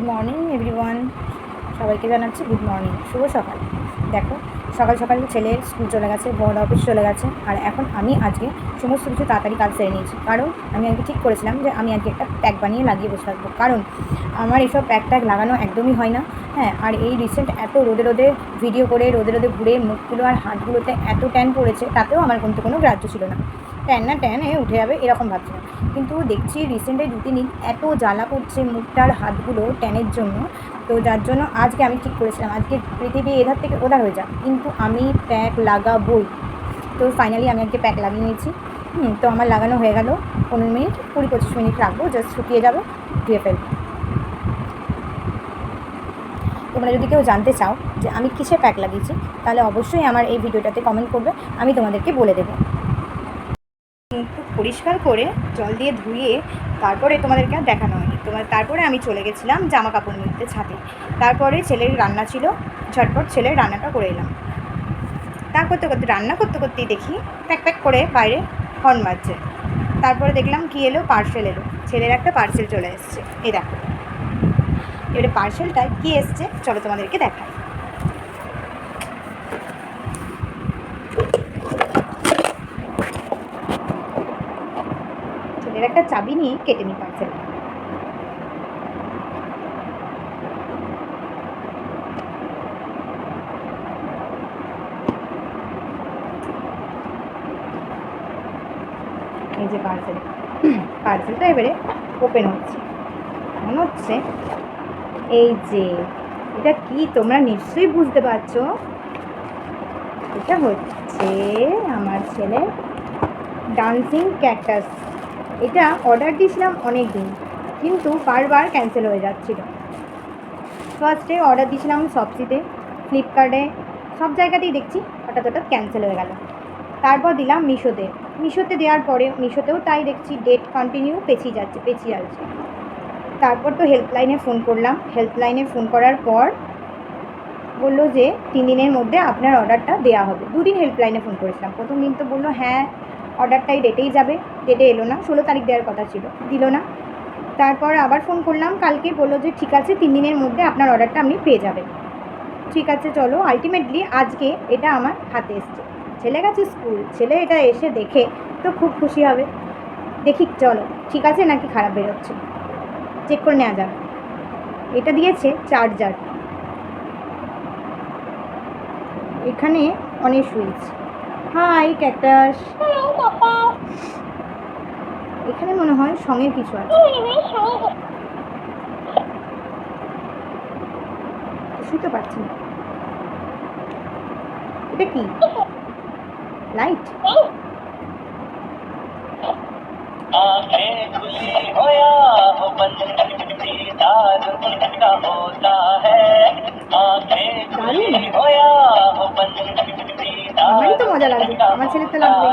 Good morning everyone সবাইকে জানাচ্ছি good morning শুভ সকাল। দেখো, সকাল সকাল ছেলে স্কুল চলে গেছে বড় অফিস চলে গেছে, আর এখন আমি আজকে সমস্ত কিছু তাড়াতাড়ি কাজ সেরে নিয়েছি। কারণ আমি আজকে ঠিক করেছিলাম যে আমি আজকে একটা প্যাক বানিয়ে লাগিয়ে বসে থাকব। কারণ আমার এসব প্যাক ট্যাক লাগানো একদমই হয় না হ্যাঁ? আর এই রিসেন্ট এত রোদে রোদে ভিডিও করে, রোদে রোদে ঘুরে মুখগুলো আর হাতগুলোতে এত ট্যান পড়েছে, তাতেও আমার কিন্তু কোনো গ্রাহ্য ছিল না। ট্যান না ট্যান, এ উঠে যাবে এরকম ভাবছিলাম কিন্তু দেখছি রিসেন্টে দু তিন দিন এত জ্বালা করছে মুখটার, হাতগুলো ট্যানের জন্য। তো যার জন্য আজকে আমি ঠিক করেছিলাম। আজকে পৃথিবী এধার থেকে ওধার হয়ে যাক। কিন্তু আমি প্যাক লাগাবই। তো ফাইনালি আমি আজকে প্যাক লাগিয়ে নিয়েছি। হুম, তো আমার লাগানো হয়ে গেল। পনেরো মিনিট, কুড়ি পঁচিশ মিনিট রাখব। জাস্ট শুকিয়ে যাবে, ধুয়ে ফেলব। তোমরা যদি কেউ জানতে চাও যে আমি কিসে প্যাক লাগিয়েছি, তাহলে অবশ্যই আমার এই ভিডিওটাতে কমেন্ট করবে। আমি তোমাদেরকে বলে দেবো। পরিষ্কার করে জল দিয়ে ধুয়ে তারপরে তোমাদেরকে আর দেখানো হয়নি। তোমার তারপরে আমি চলে গেছিলাম জামা কাপড় নিতে ছাদে। তারপরে ছেলের রান্না ছিল, ঝটপট ছেলের রান্নাটা করে এলাম। তা করতে করতে, রান্না করতে করতেই দেখি প্যাক প্যাক করে বাইরে হর্ন বাজছে। তারপরে দেখলাম কি এলো? পার্সেল এলো। ছেলের একটা পার্সেল চলে এসছে। এ দেখো। এবারে পার্সেলটায় কী এসছে? চলো তোমাদেরকে দেখাই ছেলের একটা চাবি নিয়ে কেটে নিই পার্সেল এই যে পার্সেল পার্সেলটা এবারে ওপেন হচ্ছে। মনে হচ্ছে। এই যে, এটা কি তোমরা নিশ্চয়ই বুঝতে পারছ? এটা হচ্ছে আমার ছেলে ডান্সিং ক্যাকটাস এটা অর্ডার দিয়েছিলাম অনেক দিন কিন্তু বারবার ক্যান্সেল হয়ে যাচ্ছিল। ফার্স্টে অর্ডার দিয়েছিলাম সবসিতে ফ্লিপকার্টে সব জায়গাতেই দেখছি হঠাৎ হঠাৎ ক্যান্সেল হয়ে গেল। তারপর দিলাম মিশোতে মিশোতে দেওয়ার পরে মিশোতেও তাই দেখছি ডেট কন্টিনিউ পেছিয়ে যাচ্ছে পেছিয়ে যাচ্ছে তারপর তো হেল্পলাইনে ফোন করলাম হেল্পলাইনে ফোন করার পর বলল যে তিন দিনের মধ্যে আপনার অর্ডারটা দেওয়া হবে। দুদিন হেল্পলাইনে ফোন করেছিলাম। প্রথম দিন তো বলল হ্যাঁ অর্ডারটাই ডেটেই যাবে ডেটে এলো না, ষোলো তারিখ দেওয়ার কথা ছিল, দিল না। তারপর আবার ফোন করলাম, কালকে বলল যে ঠিক আছে, তিন দিনের মধ্যে আপনার অর্ডারটা আপনি পেয়ে যাবেন। ঠিক আছে, চলো আলটিমেটলি আজকে এটা আমার হাতে এসছে। ছেলে গেছে স্কুল ছেলে এটা এসে দেখে, তো খুব খুশি হবে। দেখি, চলো, ঠিক আছে নাকি খারাপ বেরোচ্ছে? চেক করে নেওয়া যাবে এটা দিয়েছে চার্জার এখানে অনেক সুইচ হাই ক্যাকটাস এখানে মনে হয় সঙ্গের কিছু আছে শুতে পারছি না এটা কি লাইট आंखें আমারই তো মজা লাগবে। আমার ছেলে তো লাগবে।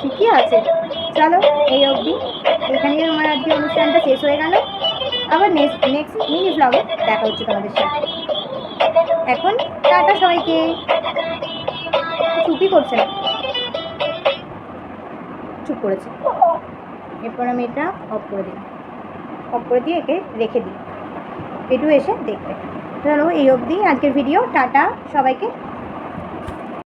ঠিকই আছে। চলো, এই অবধি। এখানে আমার আজকে অনুষ্ঠানটা শেষ হয়ে গেল। আবার নেক্সট নেক্সট মিনি ব্লগে দেখা হচ্ছে তোমাদের সাথে। এখন টাটা সবাইকে। চুপই করছে না। চুপ করেছে। এরপর আমি এটা অফ করে দিই। অফ করে দিয়ে একে রেখে দিই। পেটু এসে দেখবে। এই অবধি আজকের ভিডিও টাটা সবাইকে।